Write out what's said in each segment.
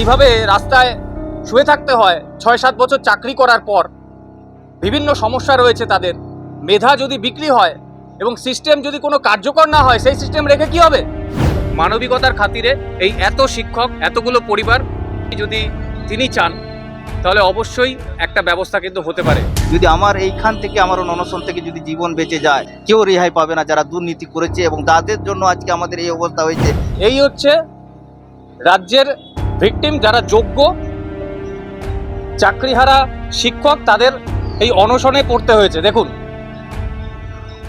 এইভাবে রাস্তায় শুয়ে থাকতে হয় ছয় সাত বছর চাকরি করার পর। বিভিন্ন সমস্যা রয়েছে তাদের। মেধা যদি বিক্রি হয় এবং সিস্টেম যদি কোনো কার্যকর না হয় সেই সিস্টেম রেখে কি হবে? মানবিকতার খাতিরে এই এত শিক্ষক এতগুলো পরিবার যদি তিনি চান তাহলে অবশ্যই একটা ব্যবস্থা কিন্তু হতে পারে। যদি আমার এইখান থেকে আমার অনশন থেকে যদি জীবন বেঁচে যায় কেউ রেহাই পাবে না যারা দুর্নীতি করেছে এবং তাদের জন্য আজকে আমাদের এই অবস্থা হয়েছে। এই হচ্ছে রাজ্যের ভিকটিম যারা যোগ্য, চাকরিহারা শিক্ষক তাদের এই অনশনে পড়তে হয়েছে। দেখুন,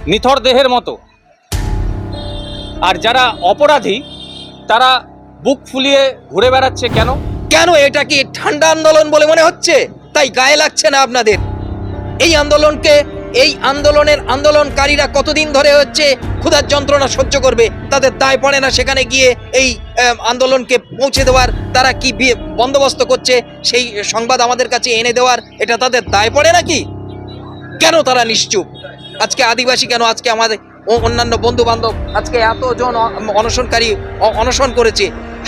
নিথর দেহের মতো। আর যারা অপরাধী, তারা বুক ফুলিয়ে ঘুরে বেড়াচ্ছে কেন? কেন এটা কি ঠান্ডা আন্দোলন বলে মনে হচ্ছে? তাই গায়ে লাগছে না আপনাদের। এই আন্দোলনকে এই আন্দোলনের আন্দোলনকারীরা কতদিন ধরে হচ্ছে ক্ষুধার যন্ত্রণা সহ্য করবে, তাদের দায় পড়ে না সেখানে গিয়ে এই আন্দোলনকে পৌঁছে দেওয়ার, তারা কি বন্দোবস্ত করছে, সেই সংবাদ আমাদের কাছে এনে দেওয়ার, এটা তাদের দায় পড়ে নাকি? কেন তারা নিশ্চুপ? আজকে আদিবাসী কেন আজকে আমাদের অন্যান্য বন্ধু বান্ধব আজকে এতজন অনশনকারী অনশন করেছে,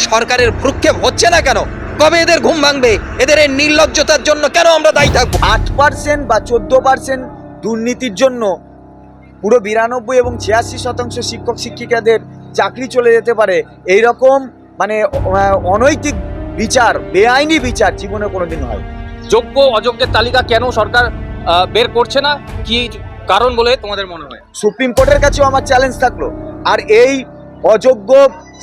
সরকারের ভ্রুক্ষেপ হচ্ছে না কেন? কবে এদের ঘুম ভাঙবে? এদের এই নির্লজ্জতার জন্য কেন আমরা দায়ী থাকব? আট পার্সেন্ট বা চোদ্দ পার্সেন্ট দুর্নীতির জন্য পুরো বিরানব্বই এবং ছিয়াশি শতাংশ শিক্ষক শিক্ষিকাদের চাকরি চলে যেতে পারে। এই রকম মানে অনৈতিক বিচার বেআইনি বিচার জীবনে কোনোদিন হয় যোগ্য অযোগ্যের তালিকা কেন সরকার বের করছে না? কি কারণ বলে তোমাদের মনে হয়? সুপ্রিম কোর্টের কাছেও আমার চ্যালেঞ্জ থাকল। আর এই অযোগ্য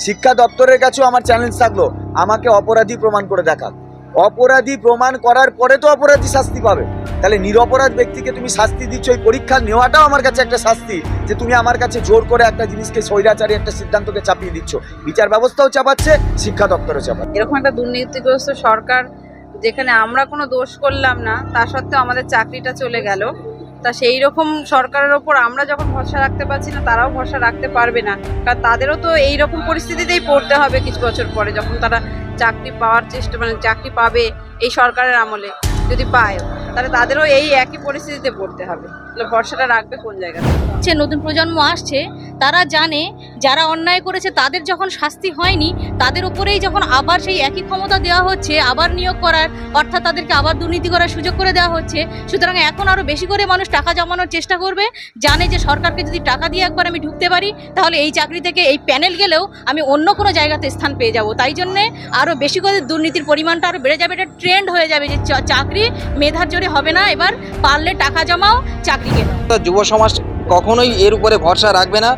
শিক্ষা দপ্তরের কাছেও আমার চ্যালেঞ্জ থাকল। আমাকে অপরাধী প্রমাণ করে দেখাক। অপরাধী প্রমাণ করার পরে তো অপরাধী শাস্তি পাবে। তাহলে নিরপরাধ ব্যক্তিকে তুমি শাস্তি দিচ্ছ ওই পরীক্ষা নেওয়াটাও আমার কাছে একটা শাস্তি, যে তুমি আমার কাছে জোর করে একটা জিনিসকে স্বৈরাচারী একটা সিদ্ধান্তকে চাপিয়ে দিচ্ছ। বিচার ব্যবস্থাও চাপাচ্ছে, শিক্ষা দপ্তরও চাপাচ্ছে। এরকম একটা দুর্নীতিগ্রস্ত সরকার যেখানে আমরা কোনো দোষ করলাম না, তা সত্ত্বেও আমাদের চাকরিটা চলে গেল। তা সেই রকম সরকারের ওপর আমরা যখন ভরসা রাখতে পারছি না, তারাও ভরসা রাখতে পারবে না। কারণ তাদেরও তো এই রকম পরিস্থিতিতেই পড়তে হবে কিছু বছর পরে, যখন তারা চাকরি পাওয়ার চেষ্টা মানে চাকরি পাবে এই সরকারের আমলে, যদি পায় তাহলে তাদেরও এই একই পরিস্থিতিতে পড়তে হবে। ভরসাটা রাখবে কোন জায়গাতে যে নতুন প্রজন্ম আসছে, তারা জানে, যারা অন্যায় করেছে, তাদের যখন শাস্তি হয়নি, তাদের উপরেই যখন আবার সেই একই ক্ষমতা দেওয়া হচ্ছে, আবার নিয়োগ করার, অর্থাৎ তাদেরকে আবার দুর্নীতি করার সুযোগ করে দেওয়া হচ্ছে, সুতরাং এখন আরও বেশি করে মানুষ টাকা জমানোর চেষ্টা করবে, জানে যে সরকারকে যদি টাকা দিয়ে একবার আমি ঢুকতে পারি, তাহলে এই চাকরি থেকে এই প্যানেল গেলেও আমি অন্য কোনো জায়গাতে স্থান পেয়ে যাব। তাই জন্যে আরও বেশি করে দুর্নীতির পরিমাণটা আরও বেড়ে যাবে, এটা ট্রেন্ড হয়ে যাবে যে চাকরি মেধার জোরে হবে না, এবার পারলে টাকা জমাও, চাকরি যুব সমাজ কখনোই এর উপরে ভরসা রাখবে না।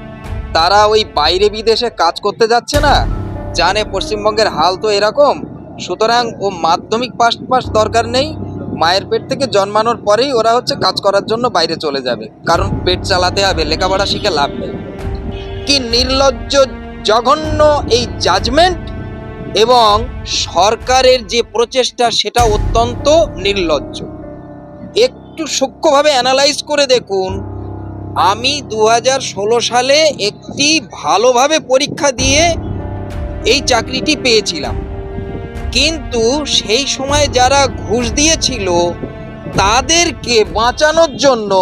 তারা ওই বাইরে বিদেশে কাজ করতে যাচ্ছে না। জানে পশ্চিমবঙ্গের হাল তো এরকম। সুতরাং ও মাধ্যমিক পাস পাস দরকার নেই। মায়ের পেট থেকে জন্মানোর পরেই ওরা হচ্ছে কাজ করার জন্য বাইরে চলে যাবে। কারণ পেট চালাতে হবে, লেখাপড়া শিখে লাভ নেই। কি নির্লজ্জ জঘন্য এই জাজমেন্ট এবং সরকারের যে প্রচেষ্টা, সেটা অত্যন্ত নির্লজ্জ। একটু সূক্ষ্মভাবে অ্যানালাইজ করে দেখুন। আমি দু হাজার ষোলো সালে একটি ভালোভাবে পরীক্ষা দিয়ে এই চাকরিটি পেয়েছিলাম। কিন্তু সেই সময় যারা ঘুষ দিয়েছিল, তাদেরকে বাঁচানোর জন্য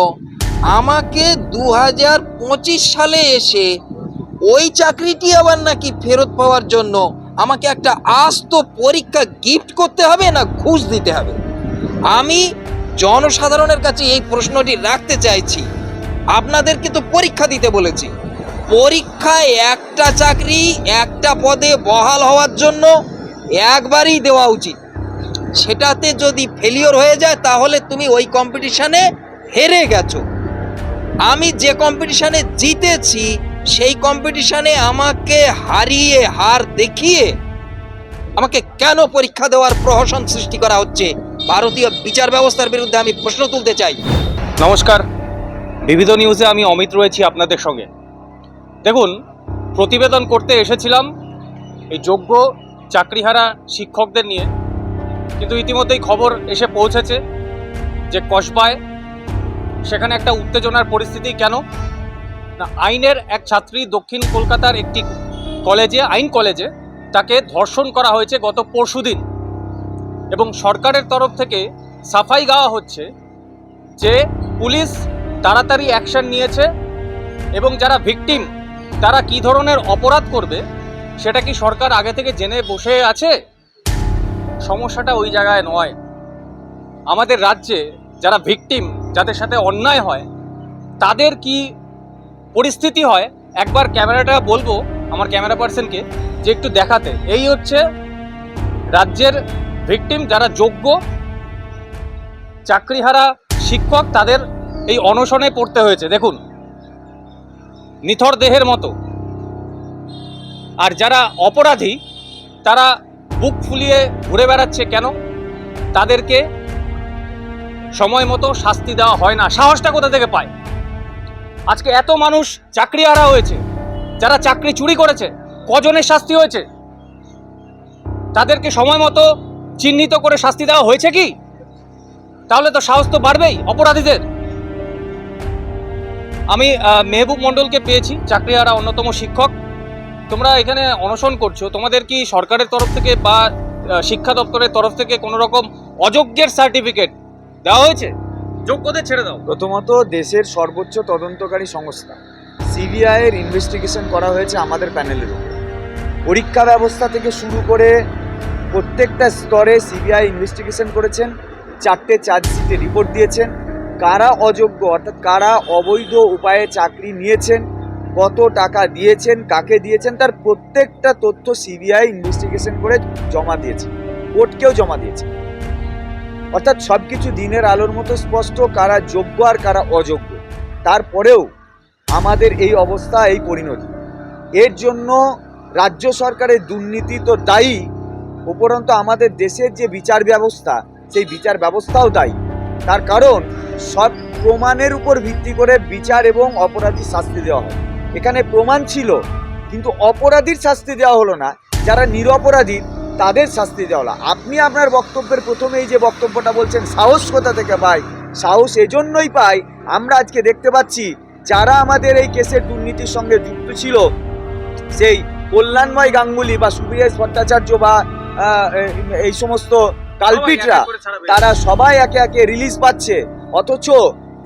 আমাকে দু হাজার পঁচিশ সালে এসে ওই চাকরিটি আবার নাকি ফেরত পাওয়ার জন্য আমাকে একটা আস্ত পরীক্ষা গিফট করতে হবে না ঘুষ দিতে হবে? আমি জনসাধারণের কাছে এই প্রশ্নটি রাখতে চাইছি। আপনাদেরকে তো পরীক্ষা দিতে বলেছি। পরীক্ষায় একটা চাকরি একটা পদে বহাল হওয়ার জন্য একবারই দেওয়া উচিত। সেটাতে যদি ফেলিওর হয়ে যায়, তাহলে তুমি ওই কম্পিটিশানে হেরে গেছো। আমি যে কম্পিটিশানে জিতেছি, সেই কম্পিটিশানে আমাকে হারিয়ে হার দেখিয়ে আমাকে কেন পরীক্ষা দেওয়ার প্রহসন সৃষ্টি করা হচ্ছে? ভারতীয় বিচার ব্যবস্থার বিরুদ্ধে আমি প্রশ্ন তুলতে চাই। নমস্কার। বিবিধ নিউজে আমি অমিত রয়েছি আপনাদের সঙ্গে। দেখুন, প্রতিবেদন করতে এসেছিলাম এই যোগ্য চাকরিহারা শিক্ষকদের নিয়ে। কিন্তু ইতিমধ্যেই খবর এসে পৌঁছেছে যে কসবায় সেখানে একটা উত্তেজনার পরিস্থিতি কেন? না, আইনের এক ছাত্রী দক্ষিণ কলকাতার একটি কলেজে, আইন কলেজে তাকে ধর্ষণ করা হয়েছে গত পরশুদিন। এবং সরকারের তরফ থেকে সাফাই গাওয়া হচ্ছে যে পুলিশ তাড়াতাড়ি অ্যাকশন নিয়েছে এবং যারা ভিকটিম, তারা কি ধরনের অপরাধ করবে সেটা কি সরকার আগে থেকে জেনে বসে আছে? সমস্যাটা ওই জায়গায় নয়। আমাদের রাজ্যে যারা ভিকটিম, যাদের সাথে অন্যায় হয়, তাদের কি পরিস্থিতি হয়? একবার ক্যামেরাটা বলব আমার ক্যামেরা পার্সনকে যে একটু দেখাতে। এই হচ্ছে রাজ্যের ভিকটিম যারা যোগ্য, চাকরিহারা শিক্ষক তাদের এই অনশনে পড়তে হয়েছে। দেখুন, নিথর দেহের মতো। আর যারা অপরাধী, তারা বুক ফুলিয়ে ঘুরে বেড়াচ্ছে কেন? তাদেরকে সময় মতো শাস্তি দেওয়া হয় না। সাহসটা কোথা থেকে পায়? আজকে এত মানুষ চাকরি হারা হয়েছে, যারা চাকরি চুরি করেছে, কজনের শাস্তি হয়েছে? তাদেরকে সময় মতো চিহ্নিত করে শাস্তি দেওয়া হয়েছে কি? তাহলে তো সাহস তো বাড়বেই অপরাধীদের। আমি মেহবুব মণ্ডলকে পেয়েছি, চাকরিহারা অন্যতম শিক্ষক। তোমরা এখানে অনশন করছ। তোমাদের কি সরকারের তরফ থেকে বা শিক্ষা দপ্তরের তরফ থেকে কোনো রকম অযোগ্যের সার্টিফিকেট দেওয়া হয়েছে? যোগ্যদের ছেড়ে দাও। প্রথমত, দেশের সর্বোচ্চ তদন্তকারী সংস্থা। সিবিআই এর ইনভেস্টিগেশন করা হয়েছে আমাদের প্যানেলের উপর। পরীক্ষা ব্যবস্থা থেকে শুরু করে প্রত্যেকটা স্তরে সিবিআই ইনভেস্টিগেশন করেছেন, চারটে চার্জশিটে রিপোর্ট দিয়েছেন। কারা অযোগ্য, অর্থাৎ কারা অবৈধ উপায়ে চাকরি নিয়েছেন, কত টাকা দিয়েছেন, কাকে দিয়েছেন, তার প্রত্যেকটা তথ্য সিবিআই ইনভেস্টিগেশন করে জমা দিয়েছে। কোর্টকেও জমা দিয়েছে। অর্থাৎ সব কিছু দিনের আলোর মতো স্পষ্ট কারা যোগ্য আর কারা অযোগ্য। তারপরেও আমাদের এই অবস্থা এই পরিণতি। এর জন্য রাজ্য সরকারের দুর্নীতি তো দায়ী উপরন্ত আমাদের দেশের যে বিচার ব্যবস্থা, সেই বিচার ব্যবস্থাও দায়ী। তার কারণ, সব প্রমাণের উপর ভিত্তি করে বিচার এবং অপরাধী শাস্তি দেওয়া হয়। এখানে প্রমাণ ছিল, কিন্তু অপরাধীর শাস্তি দেওয়া হলো না। যারা নিরপরাধী, তাদের শাস্তি দেওয়া হলো। আপনি আপনার বক্তব্যের প্রথমেই যে বক্তব্যটা বলছেন, সাহস কোথা থেকে পাই সাহস এজন্যই পাই আমরা আজকে দেখতে পাচ্ছি, যারা আমাদের এই কেসের দুর্নীতির সঙ্গে যুক্ত ছিল, সেই কল্যাণময় গাঙ্গুলি বা সুবিরাজ ভট্টাচার্য বা এই সমস্ত কালপিটরা তারা সবাই একে একে রিলিজ পাচ্ছে। অথচ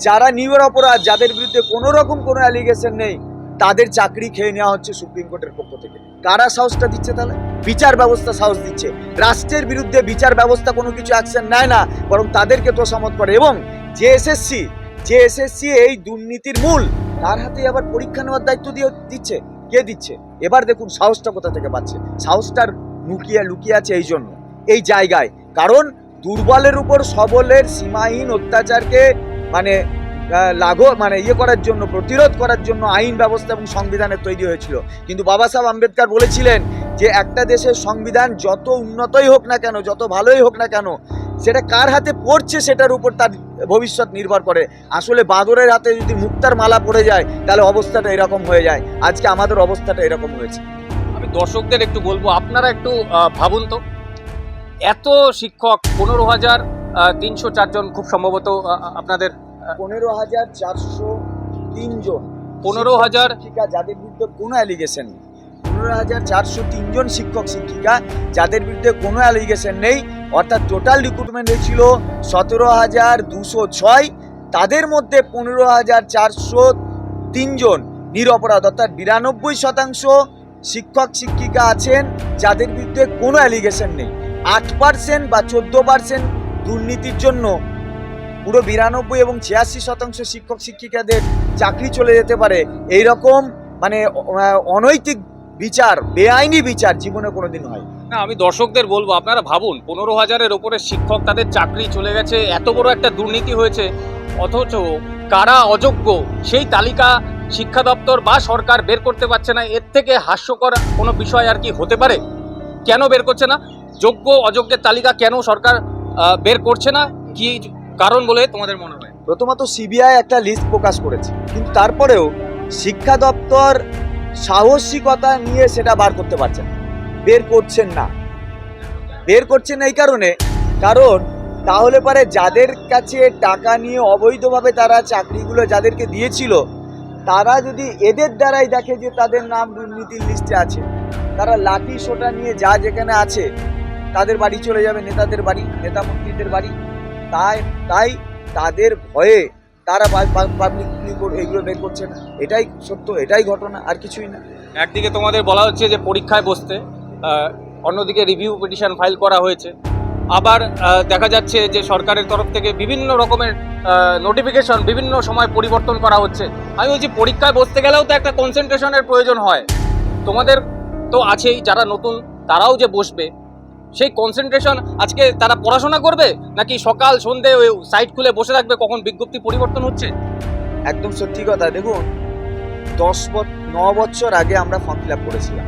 যারা নিউর অপরাধ যাদের বিরুদ্ধে কোনো রকম কোনো অ্যালিগেশন নেই তাদের চাকরি খেয়ে নেওয়া হচ্ছে সুপ্রিম কোর্টের পক্ষ থেকে। কারা সাহসটা দিচ্ছে তাহলে? বিচার ব্যবস্থা সাহস দিচ্ছে। রাষ্ট্রের বিরুদ্ধে বিচার ব্যবস্থা কোনো কিছু অ্যাকশন নেয় না বরং তাদেরকে তোষামত করে। এবং যে এসএসসি যে এসএসসি এই দুর্নীতির মূল তার হাতে আবার পরীক্ষা নেওয়ার দায়িত্ব দিয়ে দিচ্ছে। কে দিচ্ছে? এবার দেখুন সাহসটা কোথা থেকে পাচ্ছে। সাহসটার লুকিয়ে লুকিয়ে আছে এই জন্য। এই জায়গায়। কারণ দুর্বলের উপর সবলের সীমাহীন অত্যাচারকে মানে লাঘব মানে ইয়ে করার জন্য, প্রতিরোধ করার জন্য আইন ব্যবস্থা এবং সংবিধানের তৈরি হয়েছিল। কিন্তু বাবা সাহেব আম্বেদকর বলেছিলেন যে, একটা দেশের সংবিধান যত উন্নতই হোক না কেন, যত ভালোই হোক না কেন, সেটা কার হাতে পড়ছে সেটার উপর তার ভবিষ্যৎ নির্ভর করে। আসলে বাদরের হাতে যদি মুক্তার মালা পড়ে যায়, তাহলে অবস্থাটা এরকম হয়ে যায়। আজকে আমাদের অবস্থাটা এরকম হয়েছে। আমি দর্শকদের একটু বলব আপনারা একটু ভাবুন তো। এত শিক্ষক পনেরো হাজার তিনশো চারজন খুব সম্ভবত আপনাদের পনেরো হাজার চারশো তিনজন পনেরো হাজার শিক্ষিকা যাদের বিরুদ্ধে কোনো অ্যালিগেশন নেই। পনেরো হাজার চারশো তিনজন শিক্ষক শিক্ষিকা যাদের বিরুদ্ধে কোনো অ্যালিগেশন নেই। অর্থাৎ টোটাল রিক্রুটমেন্ট হয়েছিল সতেরো হাজার দুশো ছয়। তাদের মধ্যে পনেরো হাজার চারশো তিনজন নিরপরাধ অর্থাৎ বিরানব্বই শতাংশ শিক্ষক শিক্ষিকা আছেন যাদের বিরুদ্ধে কোনো অ্যালিগেশন নেই। আট পার্সেন্ট বা চোদ্দ পার্সেন্ট দুর্নীতির জন্য পুরো বিরানব্বই এবং ছিয়াশি শতাংশ শিক্ষক শিক্ষিকাদের চাকরি চলে যেতে পারে। এই রকম মানে অনৈতিক বিচার, বেআইনি বিচার জীবনে কোনোদিন হয় না, আমি দর্শকদের বলব, আপনারা ভাবুন, পনেরো হাজারের ওপরে শিক্ষক তাদের চাকরি চলে গেছে, এত বড় একটা দুর্নীতি হয়েছে, অথচ কারা অযোগ্য সেই তালিকা শিক্ষা দপ্তর বা সরকার বের করতে পারছে না, এর থেকে হাস্যকর কোনো বিষয় আর কি হতে পারে? কেন বের করছে না? যোগ্য, অযোগ্যের তালিকা কেন সরকার বের করছে না? কি কারণ বলে তোমাদের মনে হয়? প্রথমত সিবিআই একটা লিস্ট প্রকাশ করেছে, কিন্তু তারপরেও শিক্ষা দপ্তর সাহসিকতা নিয়ে সেটা বার করতে পারছেন। বের করছেন না। বের করছেন এই কারণে, কারণ তাহলে পরে যাদের কাছে টাকা নিয়ে অবৈধভাবে তারা চাকরিগুলো যাদেরকে দিয়েছিল তারা যদি এদের দ্বারাই দেখে যে তাদের নাম দুর্নীতির লিস্টে আছে, তারা লাঠি সোটা নিয়ে যা যেখানে আছে, তাদের বাড়ি চলে যাবে, নেতাদের বাড়ি, নেতা মন্ত্রীদের বাড়ি। তাই তাই তাদের ভয়ে তারা পাবলিক এগুলো বের করছে না। এটাই সত্য, এটাই ঘটনা, আর কিছুই না। একদিকে তোমাদের বলা হচ্ছে যে পরীক্ষায় বসতে অন্যদিকে রিভিউ পিটিশন ফাইল করা হয়েছে। আবার দেখা যাচ্ছে যে সরকারের তরফ থেকে বিভিন্ন রকমের নোটিফিকেশন বিভিন্ন সময় পরিবর্তন করা হচ্ছে। আমি বলছি, পরীক্ষায় বসতে গেলেও তো একটা কনসেন্ট্রেশনের প্রয়োজন হয়। তোমাদের তো আছেই, যারা নতুন, তারাও যে বসবে, সেই কনসেন্ট্রেশন আজকে তারা পড়াশোনা করবে? নাকি সকাল, সন্ধে ওই সাইট খুলে বসে থাকবে, কখন বিজ্ঞপ্তি পরিবর্তন হচ্ছে? একদম সত্যি কথা। দেখুন, দশ ন বছর আগে আমরা ফর্ম ফিল আপ করেছিলাম।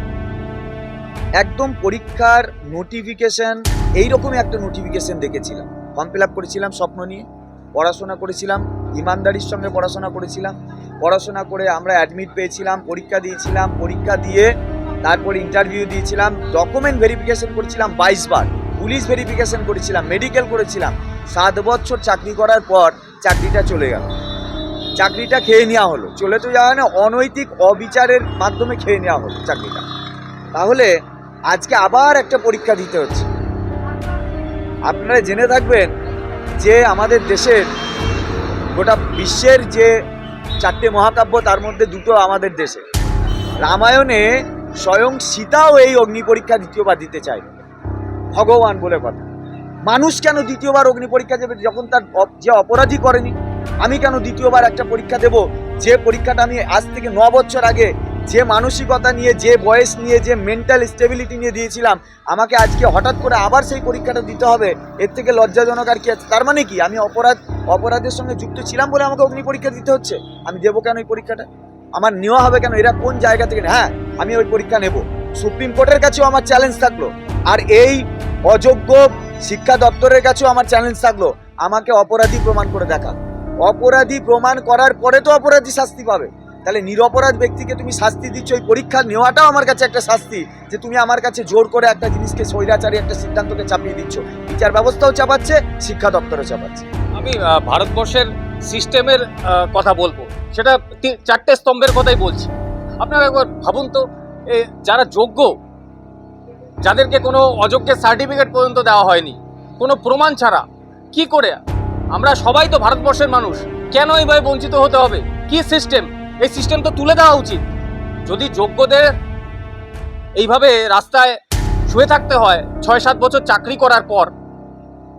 একদম পরীক্ষার নোটিফিকেশন এইরকমই একটা নোটিফিকেশন দেখেছিলাম। ফর্ম ফিল আপ করেছিলাম স্বপ্ন নিয়ে, পড়াশোনা করেছিলাম, ইমানদারির সঙ্গে পড়াশোনা করেছিলাম। পড়াশোনা করে আমরা অ্যাডমিট পেয়েছিলাম, পরীক্ষা দিয়েছিলাম, পরীক্ষা দিয়ে তারপরে ইন্টারভিউ দিয়েছিলাম ডকুমেন্ট ভেরিফিকেশন করেছিলাম বাইশ বার। পুলিশ ভেরিফিকেশন করেছিলাম মেডিকেল করেছিলাম। সাত বছর চাকরি করার পর চাকরিটা চলে গেল। চাকরিটা খেয়ে নেওয়া হলো। চলে তো যাওয়া না অনৈতিক অবিচারের মাধ্যমে খেয়ে নেওয়া হলো চাকরিটা। তাহলে আজকে আবার একটা পরীক্ষা দিতে হচ্ছে। আপনারা জেনে থাকবেন যে আমাদের দেশের গোটা বিশ্বের যে চারটে মহাকাব্য, তার মধ্যে দুটো আমাদের দেশে। রামায়ণে স্বয়ং সীতাও এই অগ্নি পরীক্ষা দ্বিতীয়বার দিতে চায়। ভগবান বলে কথা। মানুষ কেন দ্বিতীয়বার অগ্নি পরীক্ষা দেবে যখন তার যে অপরাধী করেনি? আমি কেন দ্বিতীয়বার একটা পরীক্ষা দেব? যে পরীক্ষাটা আমি আজ থেকে ন বছর আগে যে মানসিকতা নিয়ে, যে বয়স নিয়ে, যে মেন্টাল স্টেবিলিটি নিয়ে দিয়েছিলাম, আমাকে আজকে হঠাৎ করে আবার সেই পরীক্ষাটা দিতে হবে, এর থেকে লজ্জাজনক আর কি আছে? তার মানে কি? আমি অপরাধ, অপরাধের সঙ্গে যুক্ত ছিলাম বলে আমাকে অগ্নি পরীক্ষা দিতে হচ্ছে? আমি দেবো কেন এই পরীক্ষাটা? আমার নেওয়া হবে কেন? এরা কোন জায়গা থেকে হ্যাঁ আমি ওই পরীক্ষা নেব। সুপ্রিম কোর্টের কাছেও আমার চ্যালেঞ্জ থাকল। আর এই অযোগ্য শিক্ষা দপ্তরের কাছেও আমার চ্যালেঞ্জ থাকল। আমাকে অপরাধী প্রমাণ করে দেখা। অপরাধী প্রমাণ করার পরে তো অপরাধী শাস্তি পাবে। তাহলে নিরপরাধ ব্যক্তিকে তুমি শাস্তি দিচ্ছ, ওই পরীক্ষা নেওয়াটাও আমার কাছে একটা শাস্তি, যে তুমি আমার কাছে জোর করে একটা জিনিসকে স্বৈরাচারী একটা সিদ্ধান্তকে চাপিয়ে দিচ্ছ। বিচার ব্যবস্থাও চাপাচ্ছে, শিক্ষা দপ্তরও চাপাচ্ছে। আমি ভারতবর্ষের সিস্টেমের কথা বলব। সেটা চারটে স্তম্ভের কথাই বলছি। আপনারা একবার ভাবুন তো যারা যোগ্য, যাদেরকে কোনো অযোগ্যের সার্টিফিকেট পর্যন্ত দেওয়া হয়নি, কোনো প্রমাণ ছাড়া, কি করে? আমরা সবাই তো ভারতবর্ষের মানুষ, কেন এইভাবে বঞ্চিত হতে হবে? কি সিস্টেম? এই সিস্টেম তো তুলে দেওয়া উচিত। যদি যোগ্যদের এইভাবে রাস্তায় শুয়ে থাকতে হয়, ছয় সাত বছর চাকরি করার পর,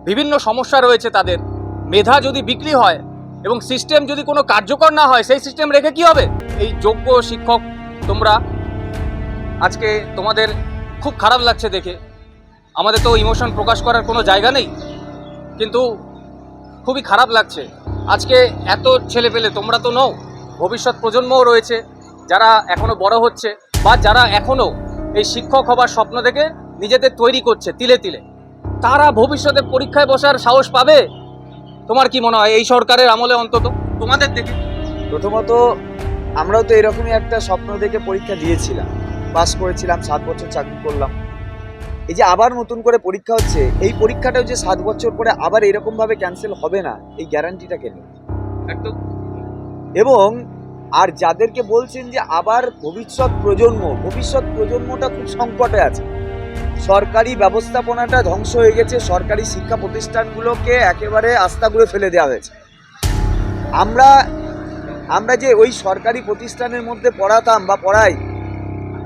বিভিন্ন সমস্যা রয়েছে তাদের, মেধা যদি বিক্রি হয় এবং সিস্টেম যদি কোনো কার্যকর না হয়, সেই সিস্টেম রেখে কি হবে? এই যোগ্য শিক্ষক তোমরা, আজকে তোমাদের খুব খারাপ লাগছে দেখে। আমাদের তো ইমোশন প্রকাশ করার কোনো জায়গা নেই, কিন্তু খুবই খারাপ লাগছে। আজকে এত ছেলে পেলে তোমরা তো নও। ভবিষ্যৎ প্রজন্মও রয়েছে যারা এখনও বড় হচ্ছে বা যারা এখনও এই শিক্ষক হবার স্বপ্ন দেখে নিজেদের তৈরি করছে তিলে তিলে। তারা ভবিষ্যতে পরীক্ষায় বসার সাহস পাবে? তোমার কি মনে হয় এই সরকারের আমলে অন্তত? তোমাদের দেখে। প্রথমত আমরাও তো এরকমই একটা স্বপ্ন দেখে পরীক্ষা দিয়েছিলাম। পাস করেছিলাম সাত বছর চাকরি করলাম। এই যে আবার নতুন করে পরীক্ষা হচ্ছে এই পরীক্ষাটাও যে সাত বছর পরে আবার এরকমভাবে ক্যান্সেল হবে না এই গ্যারান্টিটা কেন একদম। এবং আর যাদেরকে বলছেন যে আবার ভবিষ্যৎ প্রজন্ম, ভবিষ্যৎ প্রজন্মটা খুব সংকটে আছে। সরকারি ব্যবস্থাপনাটা ধ্বংস হয়ে গেছে, সরকারি শিক্ষা প্রতিষ্ঠানগুলোকে একেবারে আস্তাগুলো ফেলে দেওয়া হয়েছে। আমরা আমরা যে ওই সরকারি প্রতিষ্ঠানের মধ্যে পড়াতাম বা পড়াই,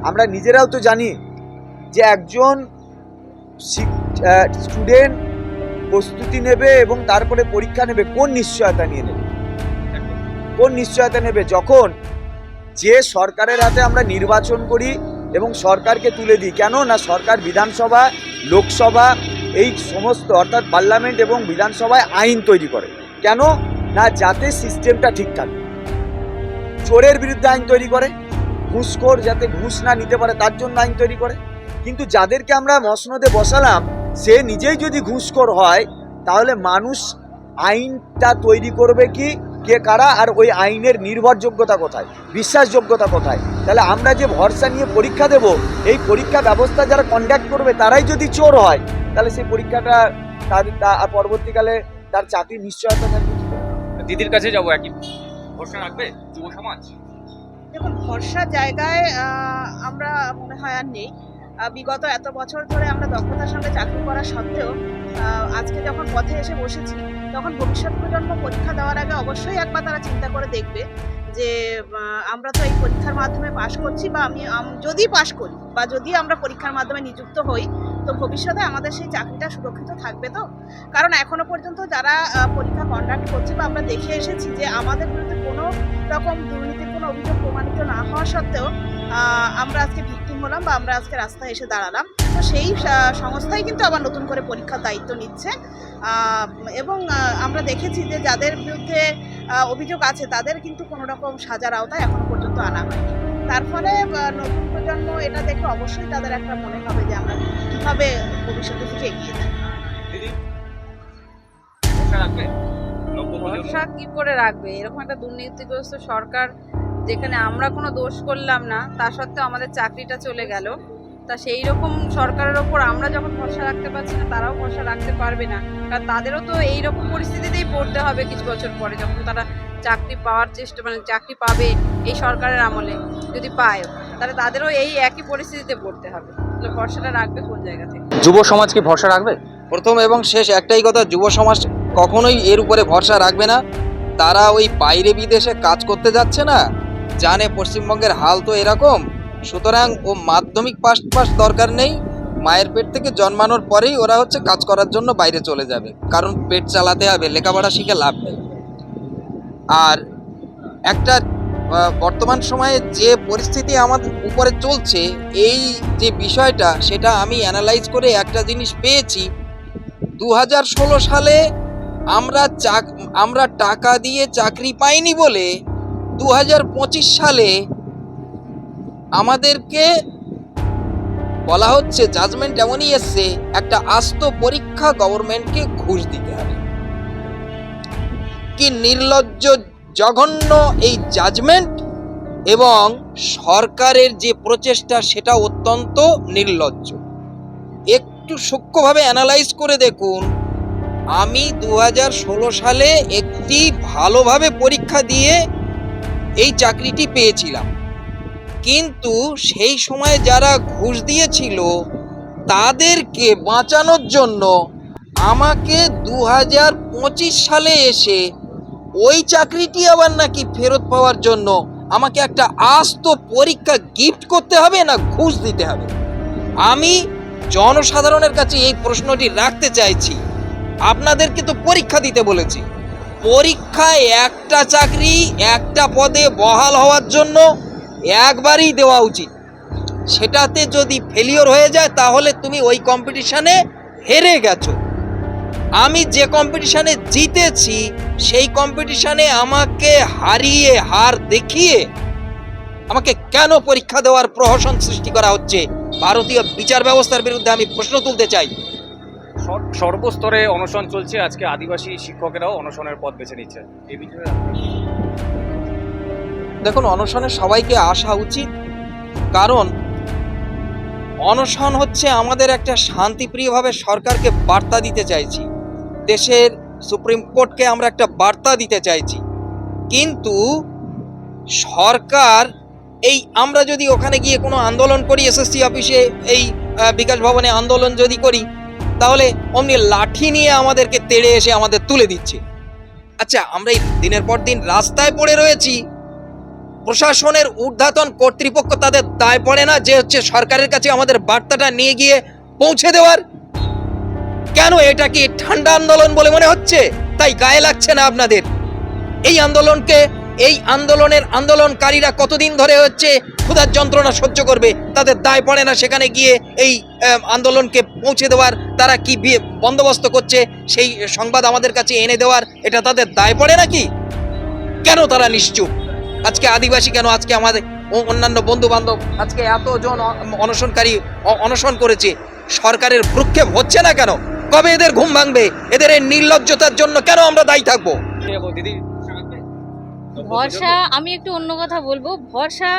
আমরা নিজেরাও তো জানি যে একজন স্টুডেন্ট প্রস্তুতি নেবে এবং তারপরে পরীক্ষা নেবে, কোন নিশ্চয়তা নিয়ে নেবে? কোন নিশ্চয়তা নেবে যখন যে সরকারের হাতে আমরা নির্বাচন করি এবং সরকারকে তুলে দিই। কেন না সরকার বিধানসভা, লোকসভা, এই সমস্ত অর্থাৎ পার্লামেন্ট এবং বিধানসভায় আইন তৈরি করে। কেন? না, যাতে সিস্টেমটা ঠিক থাকে। চোরের বিরুদ্ধে আইন তৈরি করে, ঘুষখোর যাতে ঘুষ না নিতে পারে তার জন্য আইন তৈরি করে। কিন্তু যাদেরকে আমরা মসনদে বসালাম, সে নিজেই যদি ঘুষখোর হয়, তাহলে মানুষ আইনটা তৈরি করবে কি? কে কারা আর ওই আইনের নির্ভরযোগ্যতা কোথায় বিশ্বাসযোগ্যতা কোথায়? তাহলে আমরা যে ভরসা নিয়ে পরীক্ষা দেব এই পরীক্ষা ব্যবস্থা যারা কন্ডাক্ট করবে তারাই যদি চোর হয় তাহলে সেই পরীক্ষাটা তার আর পরবর্তীকালে তার চাকরির নিশ্চয়তা থাকবে দিদির কাছে যাব একই ভরসা রাখবে যুব সমাজ? দেখুন ভরসার জায়গায় আমরা মনে হয় আর নেই। বিগত এত বছর ধরে আমরা দক্ষতার সঙ্গে চাকরি করা সত্ত্বেও আজকে যখন পথে এসে বসেছি, তখন ভবিষ্যৎ প্রজন্ম পরীক্ষা দেওয়ার আগে অবশ্যই একবার তারা চিন্তা করে দেখবে যে আমরা তো এই পরীক্ষার মাধ্যমে পাশ করছি বা আমি যদি পাশ করি বা যদি আমরা পরীক্ষার মাধ্যমে নিযুক্ত হই, তো ভবিষ্যতে আমাদের সেই চাকরিটা সুরক্ষিত থাকবে তো? কারণ এখনও পর্যন্ত যারা পরীক্ষা কন্ডাক্ট করছে বা আমরা দেখে এসেছি যে, আমাদের বিরুদ্ধে কোনো রকম দুর্নীতির কোনো অভিযোগ প্রমাণিত না হওয়া সত্ত্বেও আমরা আজকে ভিকটিম হলাম বা আমরা আজকে রাস্তায় এসে দাঁড়ালাম। তো সেই সংস্থাই কিন্তু আবার নতুন করে পরীক্ষার দায়িত্ব নিচ্ছে। এবং আমরা দেখেছি যে যাদের বিরুদ্ধে অভিযোগ আছে তাদের কিন্তু কোনো রকম সাজার আওতায় এখনও পর্যন্ত আনা হয়নি। তার ফলে নতুন প্রজন্ম এটা দেখে অবশ্যই তাদের একটা মনে হবে যে আমরা কীভাবে ভবিষ্যতে থেকে এগিয়ে যাই? ভরসা কি করে রাখবে? এরকম একটা দুর্নীতিগ্রস্ত সরকার যেখানে আমরা কোনো দোষ করলাম না তা সত্ত্বেও আমাদের চাকরিটা চলে গেল। তা সেই রকম সরকারের ওপর আমরা যখন ভরসা রাখতে পারছি না তারাও ভরসা রাখতে পারবে না। কারণ তাদেরও তো এই রকম পরিস্থিতিতেই পড়তে হবে কিছু বছর পরে যখন তারা চাকরি পাওয়ার চেষ্টা মানে চাকরি পাবে এই সরকারের আমলে যদি পায় তাহলে তাদেরও এই একই পরিস্থিতিতে পড়তে হবে। তাহলে ভরসাটা রাখবে কোন জায়গা থেকে? যুব সমাজ কি ভরসা রাখবে? প্রথম এবং শেষ একটাই কথা যুব সমাজ কখনোই এর উপরে ভরসা রাখবে না। তারা ওই বাইরে বিদেশে কাজ করতে যাচ্ছে না। জানে পশ্চিমবঙ্গের হাল তো এরকম। সুতরাং ও মাধ্যমিক পাস পাস দরকার নেই। মায়ের পেট থেকে জন্মানোর পরেই ওরা হচ্ছে কাজ করার জন্য বাইরে চলে যাবে। কারণ পেট চালাতে হবে, লেখাপড়া শিখে লাভ নেই। আর একটা বর্তমান সময়ে যে পরিস্থিতি আমাদের উপরে চলছে, এই যে বিষয়টা, সেটা আমি অ্যানালাইজ করে একটা জিনিস পেয়েছি। দু হাজার ষোলো সালে আমরা চাক, আমরা টাকা দিয়ে চাকরি পাইনি বলে দু হাজার পঁচিশ সালে আমাদেরকে বলা হচ্ছে জাজমেন্ট এমনই এসছে, একটা আস্ত পরীক্ষা গভর্নমেন্টকে ঘুষ দিতে হবে। কি নির্লজ্জ জঘন্য এই জাজমেন্ট এবং সরকারের যে প্রচেষ্টা সেটা অত্যন্ত নির্লজ্জ। একটু সূক্ষ্মভাবে অ্যানালাইজ করে দেখুন, আমি দু হাজার ষোলো সালে একটি ভালোভাবে পরীক্ষা দিয়ে এই চাকরিটি পেয়েছিলাম। কিন্তু সেই সময় যারা ঘুষ দিয়েছিল, তাদেরকে বাঁচানোর জন্য আমাকে দু হাজার পঁচিশ সালে এসে ওই চাকরিটি আবার নাকি ফেরত পাওয়ার জন্য আমাকে একটা আস্ত পরীক্ষা গিফট করতে হবে না ঘুষ দিতে হবে? আমি জনসাধারণের কাছে এই প্রশ্নটি রাখতে চাইছি। আপনাদেরকে তো পরীক্ষা দিতে বলেছি। পরীক্ষায় একটা চাকরি, একটা পদে বহাল হওয়ার জন্য একবারই দেওয়া উচিত। সেটাতে যদি ফেলিওর হয়ে যায়, তাহলে তুমি ওই কম্পিটিশানে হেরে গেছো। আমি যে কম্পিটিশানে জিতেছি, সেই কম্পিটিশানে আমাকে হারিয়ে হার দেখিয়ে আমাকে কেন পরীক্ষা দেওয়ার প্রহসন সৃষ্টি করা হচ্ছে? ভারতীয় বিচার ব্যবস্থার বিরুদ্ধে আমি প্রশ্ন তুলতে চাই। সর্বস্তরে অনশন চলছে। আজকে আদিবাসী শিক্ষকেরাও অনশনের পথ বেছে নিচ্ছে। বিষয়ে দেখুন, অনশনে সবাইকে আসা উচিত। কারণ, অনশন হচ্ছে আমাদের একটা শান্তিপ্রিয়ভাবে সরকারকে বার্তা দিতে চাইছি। দেশের সুপ্রিম কোর্টকে আমরা একটা বার্তা দিতে চাইছি। কিন্তু, সরকার এই আমরা যদি ওখানে গিয়ে কোনো আন্দোলন করি, এসএসসি অফিসে এই বিকাশ ভবনে আন্দোলন যদি করি তাহলে অমনি লাঠি নিয়ে আমাদেরকে তেড়ে এসে আমাদের তুলে দিচ্ছে। আচ্ছা আমরা এই দিনের পর দিন রাস্তায় পড়ে রয়েছি। প্রশাসনের ঊর্ধ্বতন কর্তৃপক্ষ তাদের দায় পড়ে না যে হচ্ছে সরকারের কাছে আমাদের বার্তাটা নিয়ে গিয়ে পৌঁছে দেওয়ার? কেন এটা কি ঠান্ডা আন্দোলন বলে মনে হচ্ছে? তাই গায়ে লাগছে না আপনাদের? এই আন্দোলনকে এই আন্দোলনের আন্দোলনকারীরা কতদিন ধরে হচ্ছে ক্ষুধার যন্ত্রণা সহ্য করবে? তাদের দায় পড়ে না সেখানে গিয়ে এই আন্দোলনকে পৌঁছে দেওয়ার তারা কি বন্দোবস্ত করছে? সেই সংবাদ আমাদের কাছে এনে দেওয়ার এটা তাদের দায় পড়ে নাকি? কেন তারা নিশ্চুপ? আজকে আদিবাসী কেন আজকে আমাদের অন্যান্য বন্ধু বান্ধব আজকে এতজন অনশনকারী অনশন করেছে? সরকারের ভ্রুক্ষেপ হচ্ছে না কেন? কবে এদের ঘুম ভাঙবে? এদের এই নির্লজ্জতার জন্য কেন আমরা দায়ী থাকব? দিদি ভরসা? আমি একটু অন্য কথা বলব ভরসা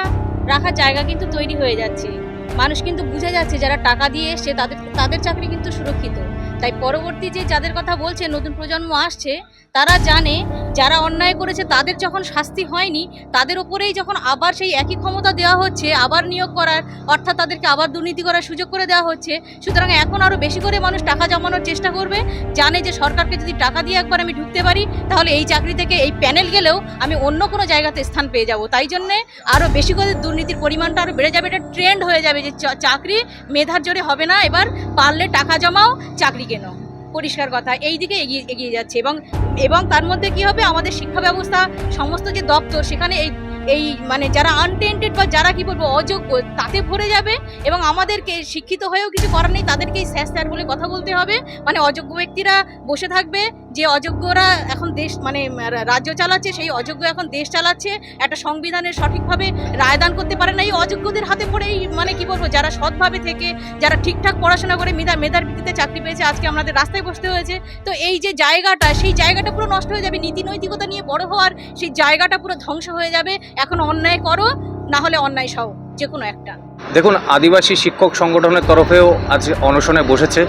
রাখার জায়গা কিন্তু তৈরি হয়ে যাচ্ছে মানুষ কিন্তু বুঝে যাচ্ছে যারা টাকা দিয়ে এসছে তাদের তাদের চাকরি কিন্তু সুরক্ষিত তাই পরবর্তী যে যাদের কথা বলছে নতুন প্রজন্ম আসছে তারা জানে যারা অন্যায় করেছে তাদের যখন শাস্তি হয়নি, তাদের ওপরেই যখন আবার সেই একই ক্ষমতা দেওয়া হচ্ছে, আবার নিয়োগ করার, অর্থাৎ তাদেরকে আবার দুর্নীতি করার সুযোগ করে দেওয়া হচ্ছে, সুতরাং এখন আরও বেশি করে মানুষ টাকা জমানোর চেষ্টা করবে, জানে যে সরকারকে যদি টাকা দিয়ে একবার আমি ঢুকতে পারি, তাহলে এই চাকরি থেকে এই প্যানেল গেলেও আমি অন্য কোনো জায়গাতে স্থান পেয়ে যাব। তাই জন্যে আরও বেশি করে দুর্নীতির পরিমাণটা আরও বেড়ে যাবে, এটা ট্রেন্ড হয়ে যাবে যে চাকরি মেধার জোরে হবে না, এবার পারলে টাকা জমাও, চাকরি কেনো। পরিষ্কার কথা, এই দিকে এগিয়ে এগিয়ে যাচ্ছে এবং এবং তার মধ্যে কি হবে? আমাদের শিক্ষা ব্যবস্থা, সমস্ত যে দপ্তর, সেখানে এই এই মানে যারা আনটেন্টেড বা যারা কি বলব, অযোগ্য, তাতে ভরে যাবে এবং আমাদেরকে শিক্ষিত হয়েও কিছু করার নেই, তাদেরকেই স্যার স্যার বলে কথা বলতে হবে। মানে অযোগ্য ব্যক্তিরা বসে থাকবে যে অযোগ্যরা এখন দেশ মানে রাজ্য চালাচ্ছে, সেই অযোগ্য এখন দেশ চালাচ্ছে, একটা সংবিধানের সঠিকভাবে রায়দান করতে পারে না। এই অযোগ্যদের হাতে পড়েই মানে কি বলব, যারা সৎভাবে থেকে, যারা ঠিকঠাক পড়াশোনা করে, মেধা, মেধার ভিত্তিতে চাকরি পেয়েছে, আজকে আমাদের রাস্তায় বসতে হয়েছে। তো এই যে জায়গাটা, সেই জায়গাটা পুরো নষ্ট হয়ে যাবে। নীতি নৈতিকতা নিয়ে বড় হওয়ার সেই জায়গাটা পুরো ধ্বংস হয়ে যাবে। এখন অন্যায় করো, না হলে অন্যায় সহ যে কোনো একটা। দেখুন, আদিবাসী শিক্ষক সংগঠনের তরফেও আজ অনশনে বসেছে।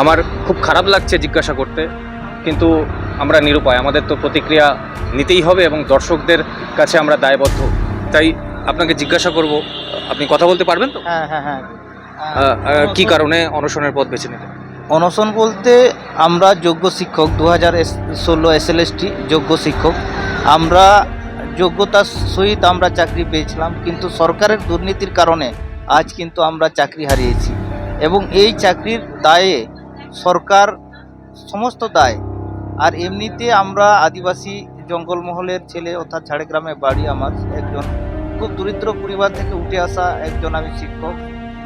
আমার খুব খারাপ লাগছে জিজ্ঞাসা করতে। কিন্তু আমরা নিরুপায়। আমাদের তো প্রতিক্রিয়া নিতেই হবে এবং দর্শকদের কাছে আমরা দায়বদ্ধ। তাই আপনাকে জিজ্ঞাসা করব আপনি কথা বলতে পারবেন তো? হ্যাঁ হ্যাঁ হ্যাঁ। কি কারণে অনশনের পথ বেছে নিলেন? অনশন বলতে আমরা যোগ্য শিক্ষক দু হাজার ষোলো এসএলএসটি যোগ্য শিক্ষক। আমরা যোগ্যতার সহিত আমরা চাকরি পেয়েছিলাম কিন্তু সরকারের দুর্নীতির কারণে আজ কিন্তু আমরা চাকরি হারিয়েছি। এবং এই চাকরির দায়ে সরকার সমস্ত দায় আর এমনিতে আমরা আদিবাসী জঙ্গলমহলের ছেলে অর্থাৎ ঝাড়গ্রামে বাড়ি আমার একজন। খুব দরিদ্র পরিবার থেকে উঠে আসা একজন আমি শিক্ষক।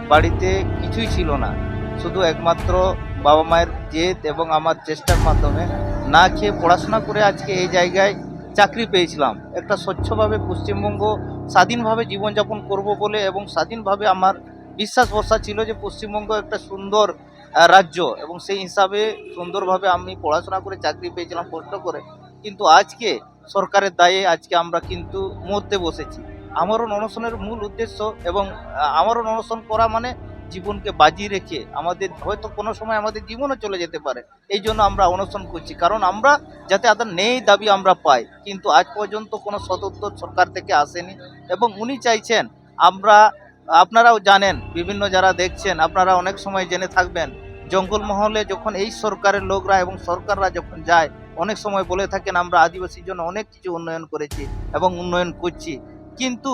বাড়িতে কিছুই ছিল না। শুধু একমাত্র বাবা মায়ের জেদ এবং আমার চেষ্টার মাধ্যমে না খেয়ে পড়াশোনা করে আজকে এই জায়গায় চাকরি পেয়েছিলাম। একটা স্বচ্ছভাবে পশ্চিমবঙ্গ স্বাধীনভাবে জীবনযাপন করব বলে এবং স্বাধীনভাবে আমার বিশ্বাস ভরসা ছিল যে পশ্চিমবঙ্গ একটা সুন্দর রাজ্য এবং সেই হিসাবে সুন্দরভাবে আমি পড়াশোনা করে চাকরি পেয়েছিলাম কষ্ট করে। কিন্তু আজকে সরকারের দায়ে আজকে আমরা কিন্তু মরতে বসেছি। আমারও অনশনের মূল উদ্দেশ্য এবং আমারও অনশন করা মানে জীবনকে বাজি রেখে আমাদের হয়তো কোনো সময় আমাদের জীবনও চলে যেতে পারে। এই জন্য আমরা অনশন করছি। কারণ আমরা যাতে আদার নেই দাবি আমরা পাই। কিন্তু আজ পর্যন্ত কোনো সদুত্তর সরকার থেকে আসেনি এবং উনি চাইছেন, আমরা, আপনারাও জানেন, বিভিন্ন যারা দেখছেন, আপনারা অনেক সময় জেনে থাকবেন জঙ্গলমহলে যখন এই সরকারের লোকরা এবং সরকাররা যখন যায়, অনেক সময় বলে থাকেন, আমরা আদিবাসীর জন্য অনেক কিছু উন্নয়ন করেছি এবং উন্নয়ন করছি। কিন্তু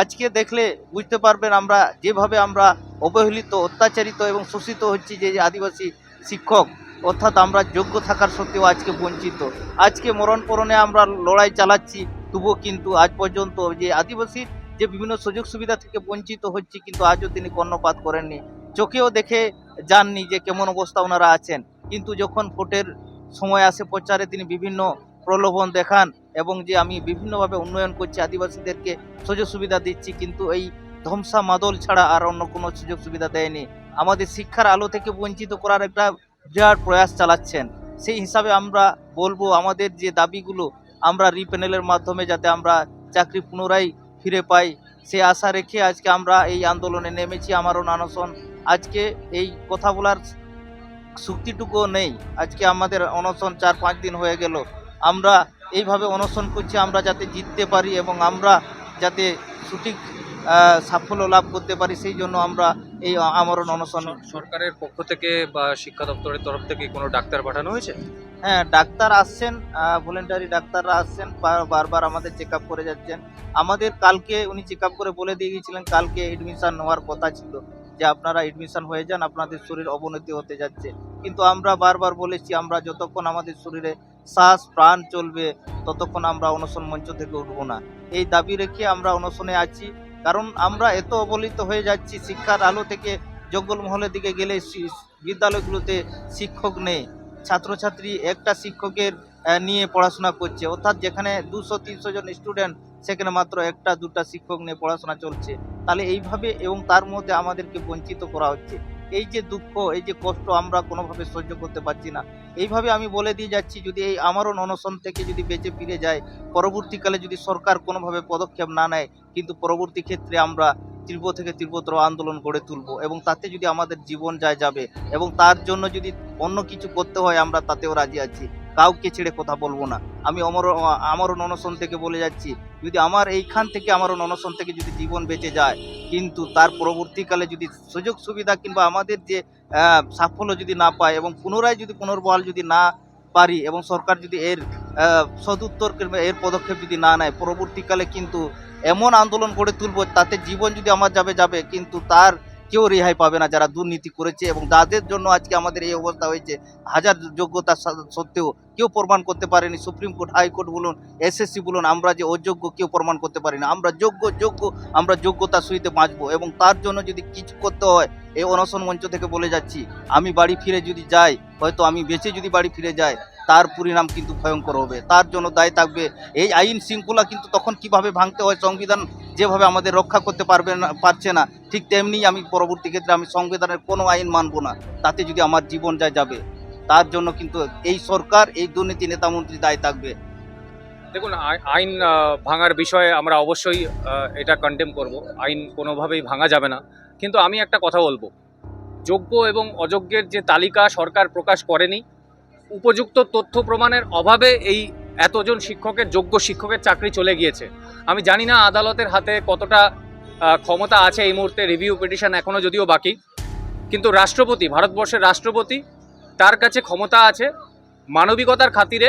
আজকে দেখলে বুঝতে পারবেন আমরা যেভাবে আমরা অবহেলিত, অত্যাচারিত এবং শোষিত হচ্ছি যে আদিবাসী শিক্ষক, অর্থাৎ আমরা যোগ্য থাকার সত্ত্বেও আজকে বঞ্চিত। আজকে মরণ পরণে আমরা লড়াই চালাচ্ছি, তবুও কিন্তু আজ পর্যন্ত যে আদিবাসী যে বিভিন্ন সুযোগ সুবিধা থেকে বঞ্চিত হচ্ছে, কিন্তু আজও তিনি কর্ণপাত করেননি। চোখেও দেখে যাননি যে কেমন অবস্থা ওনারা আছেন। কিন্তু যখন ভোটের সময় আসে প্রচারে তিনি বিভিন্ন প্রলোভন দেখান এবং যে আমি বিভিন্নভাবে উন্নয়ন করছি, আদিবাসীদেরকে সুযোগ সুবিধা দিচ্ছি, কিন্তু এই ধ্বংসা মাদল ছাড়া আর অন্য কোনো সুযোগ সুবিধা দেয়নি। আমাদের শিক্ষার আলো থেকে বঞ্চিত করার একটা বিরাট প্রয়াস চালাচ্ছেন। সেই হিসাবে আমরা বলব, আমাদের যে দাবিগুলো আমরা রিপ্যানেলের মাধ্যমে যাতে আমরা চাকরি পুনরায় ফিরে পাই, সে আশা রেখে আজকে আমরা এই আন্দোলনে নেমেছি। আমারও নানসন আজকে এই কথা বলার শক্তিটুকুও নেই। আজকে আমাদের অনশন চার পাঁচ দিন হয়ে গেল। আমরা এইভাবে অনশন করছি আমরা যাতে জিততে পারি এবং আমরা যাতে সঠিক সাফল্য লাভ করতে পারি সেই জন্য আমরা এই আমরণ অনশন সরকারের পক্ষ থেকে বা শিক্ষা দপ্তরের তরফ থেকে কোনো ডাক্তার পাঠানো হয়েছে? হ্যাঁ ডাক্তার আসছেন ভলেন্টারি ডাক্তাররা আসছেন বারবার আমাদের চেক আপ করে যাচ্ছেন। আমাদের কালকে উনি চেক আপ করে বলে দিয়ে গিয়েছিলেন কালকে এডমিশন নেওয়ার কথা ছিল। যে আপনারা এডমিশন হয়ে যান, আপনাদের শরীর অবনতি হতে যাচ্ছে। কিন্তু আমরা বারবার বলেছি, আমরা যতক্ষণ আমাদের শরীরে শ্বাস, প্রাণ চলবে, ততক্ষণ আমরা অনশন মঞ্চ থেকে উঠবো না। এই দাবি রেখে আমরা অনশনে আছি। কারণ আমরা এত অবলিত হয়ে যাচ্ছি, শিক্ষার আলো থেকে জঙ্গলমহলের দিকে গেলে বিদ্যালয়গুলোতে শিক্ষক নেই। ছাত্রছাত্রী একটা শিক্ষকের নিয়ে পড়াশোনা করছে। অর্থাৎ যেখানে দুশো, তিনশো জন স্টুডেন্ট সেখানে মাত্র একটা, দুটা শিক্ষক নিয়ে পড়াশোনা চলছে। তাহলে এইভাবে এবং তার মধ্যে আমাদেরকে বঞ্চিত করা হচ্ছে। এই যে দুঃখ, এই যে কষ্ট আমরা কোনোভাবে সহ্য করতে পারছি না। এইভাবে আমি বলে দিয়ে যাচ্ছি, যদি এই আমারও অনশন থেকে যদি বেঁচে ফিরে যায়, পরবর্তীকালে যদি সরকার কোনোভাবে পদক্ষেপ না নেয়, কিন্তু পরবর্তী ক্ষেত্রে আমরা তীব্র থেকে তীব্রতর আন্দোলন গড়ে তুলব এবং তাতে যদি আমাদের জীবন যায় যাবে এবং তার জন্য যদি অন্য কিছু করতে হয়, আমরা তাতেও রাজি আছি। কাউকে ছেড়ে কথা বলব না। আমি অমর আমারও অনশন থেকে বলে যাচ্ছি, যদি আমার এইখান থেকে আমারও অনশন থেকে যদি জীবন বেঁচে যায়, কিন্তু তার পরবর্তীকালে যদি সুযোগ সুবিধা কিংবা আমাদের যে সাফল্য যদি না পায় এবং পুনরায় যদি পুনর্বহাল যদি না পারি এবং সরকার যদি এর সদুত্তর কিংবা এর পদক্ষেপ যদি না নেয়, পরবর্তীকালে কিন্তু এমন আন্দোলন গড়ে তুলব, তাতে জীবন যদি আমার যাবে যাবে, কিন্তু তার কেউ রেহাই পাবে না যারা দুর্নীতি করেছে এবং তাদের জন্য আজকে আমাদের এই অবস্থা হয়েছে। হাজার যোগ্যতা সত্ত্বেও কেউ প্রমাণ করতে পারেনি। সুপ্রিম কোর্ট হাইকোর্ট বলুন, এসএসসি বলুন, আমরা যে অযোগ্য কেউ প্রমাণ করতে পারিনি। আমরা যোগ্য যোগ্য, আমরা যোগ্যতা সহিতে বাঁচবো এবং তার জন্য যদি কিছু করতে হয়, এই অনশন মঞ্চ থেকে বলে যাচ্ছি, আমি বাড়ি ফিরে যদি যাই, হয়তো আমি বেঁচে যদি বাড়ি ফিরে যাই তার পরিণাম কিন্তু ভয়ঙ্কর হবে। তার জন্য দায় থাকবে। এই আইন শৃঙ্খলা কিন্তু তখন কীভাবে ভাঙতে হয়, সংবিধান যেভাবে আমাদের রক্ষা করতে পারবে না, পারছে না, ঠিক তেমনি আমি পরবর্তী ক্ষেত্রে আমি সংবিধানের কোনো আইন মানবো না। তাতে যদি আমার জীবন যায় যাবে, তার জন্য কিন্তু এই সরকার, এই দুর্নীতি নেতামন্ত্রী দায় থাকবে। দেখুন, আই- আইন ভাঙার বিষয়ে আমরা অবশ্যই এটা কন্টেম করব। আইন কোনোভাবেই ভাঙা যাবে না। কিন্তু আমি একটা কথা বলব। যোগ্য এবং অযোগ্যের যে তালিকা সরকার প্রকাশ করেনি উপযুক্ত তথ্য প্রমাণের অভাবে এই এতজন শিক্ষকের, যোগ্য শিক্ষকের চাকরি চলে গিয়েছে। আমি জানি না আদালতের হাতে কতটা ক্ষমতা আছে এই মুহূর্তে রিভিউ পিটিশন এখনও যদিও বাকি। কিন্তু রাষ্ট্রপতি, ভারতবর্ষের রাষ্ট্রপতি, তার কাছে ক্ষমতা আছে মানবিকতার খাতিরে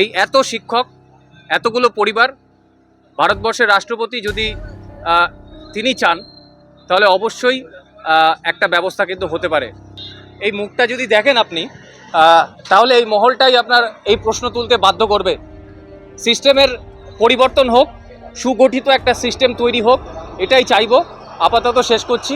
এই এত শিক্ষক, এতগুলো পরিবার, ভারতবর্ষের রাষ্ট্রপতি যদি তিনি চান, তাহলে অবশ্যই একটা ব্যবস্থা কিন্তু হতে পারে। এই মুখটা যদি দেখেন আপনি তাহলে এই মহলটাই আপনার এই প্রশ্ন তুলতে বাধ্য করবে। সিস্টেমের পরিবর্তন হোক, সুগঠিত একটা সিস্টেম তৈরি হোক, এটাই চাইব। আপাতত শেষ করছি।